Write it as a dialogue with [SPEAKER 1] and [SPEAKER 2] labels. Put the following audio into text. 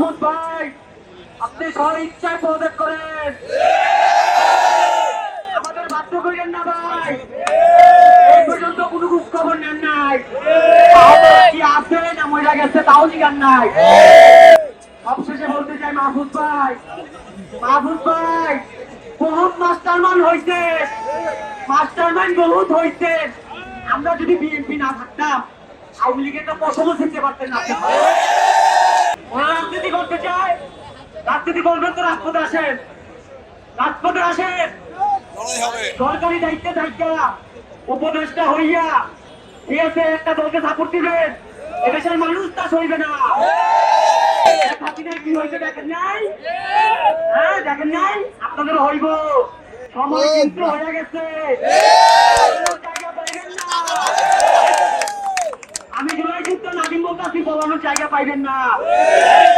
[SPEAKER 1] মাহমুদ ভাই আপনি স্ব ইচ্ছায় পদত্যাগ করেন। আমাদের বাধ্য করেন না ভাই। এই পর্যন্ত কোনো খুব খবর নেন নাই। কি আছে না মহিলা গেছে তাও জিগান নাই। সবশেষে বলতে চাই মাহফুজ ভাই মাহফুজ ভাই বহুত মাস্টারমান হইছে। মাস্টারমাইন্ড বহুত হইছে। আমরা যদি বিএনপি না থাকতাম আওয়ামী লীগের তো পছন্দ শিখতে পারতেন না আপনি। ওরা রাজনীতি করতে চায় রাজনীতি করবেন তো রাজপথে আসেন। রাজপথে আসেন। সরকারি দায়িত্বে থাকা উপদেষ্টা হইয়া ঠিক আছে একটা দলকে সাপোর্ট দিবেন। এদেশের মানুষ তা সইবে না। কি হয়েছে দেখেন নাই? হ্যাঁ দেখেন নাই? আপনাদের হইব। সময় কিন্তু হয়ে গেছে। আমি জুলাই যুক্ত নাদিম বলতে বলানোর জায়গা পাইবেন না।